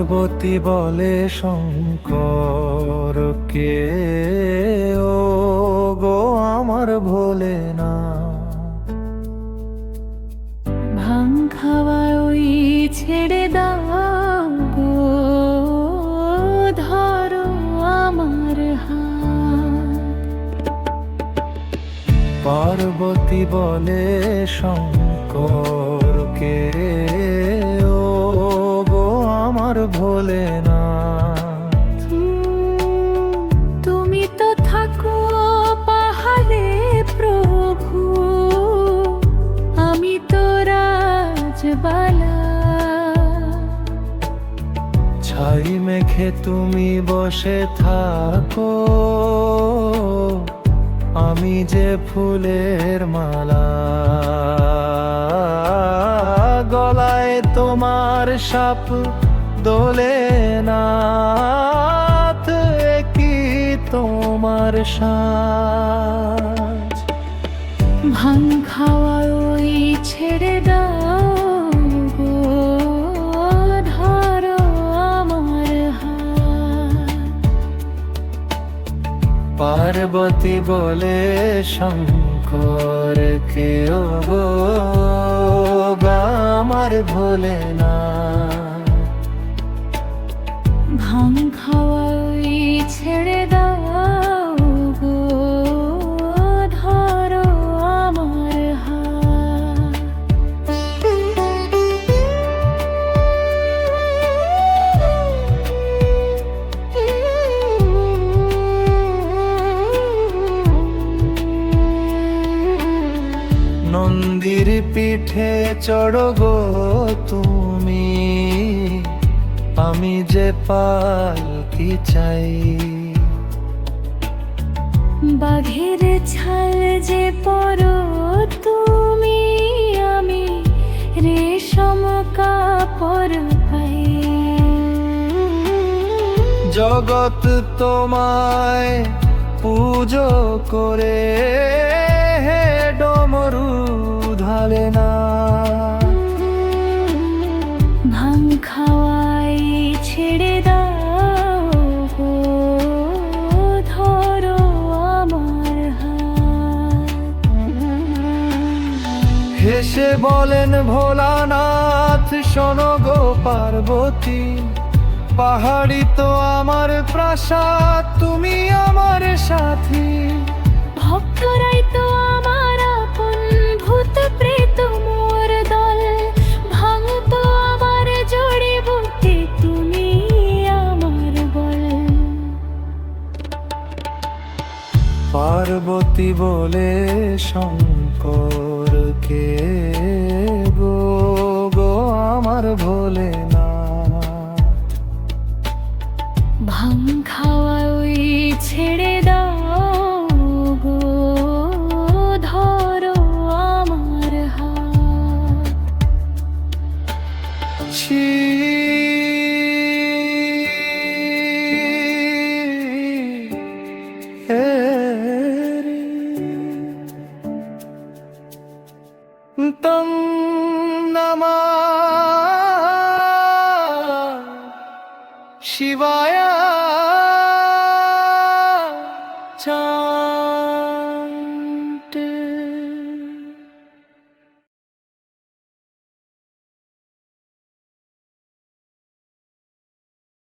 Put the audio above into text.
পার্বতী বলে শঙ্কর কে ও গো আমার ভোলে না। ভাং খাওয়া ওই ছেড়ে দাও গো ধরো আমার পার্বতী বলে শঙ্কর আমার ভোলে না তুমি তো থাকো পাহাড়ে প্রভু। আমি তো রাজবালা। ছাই মেখে তুমি বসে থাকো। আমি যে ফুলের মালা। গলায় তোমার সাপ দোলে না কি তোমার সাজ ভাং খাওয়া ওই ছেড়ে দাও ধরো আমার পার্বতী বলে শঙ্কর কেও গো আমার ভোলে না নন্দীর পিঠে চড় গো তুমি। আমি যে পালকি চাই। বাঘের ছাল যে পরো তুমি আমি রেশম কাপড় পাই। জগৎ তোমায় পুজো করে হে ডমরু ধালে না। ভাং খাওয়াই ছেড়ে দাও ধরো আমার হাত। হেসে বলেন ভোলানাথ শোনো গো পার্বতী পাহাড়ি তো আমার প্রাসাদ তুমি পার্বতী বলে শঙ্কর কে গো? গো আমার ভোলে না ভাঙ খাওয়া ওই ছেড়ে দাও शिवाया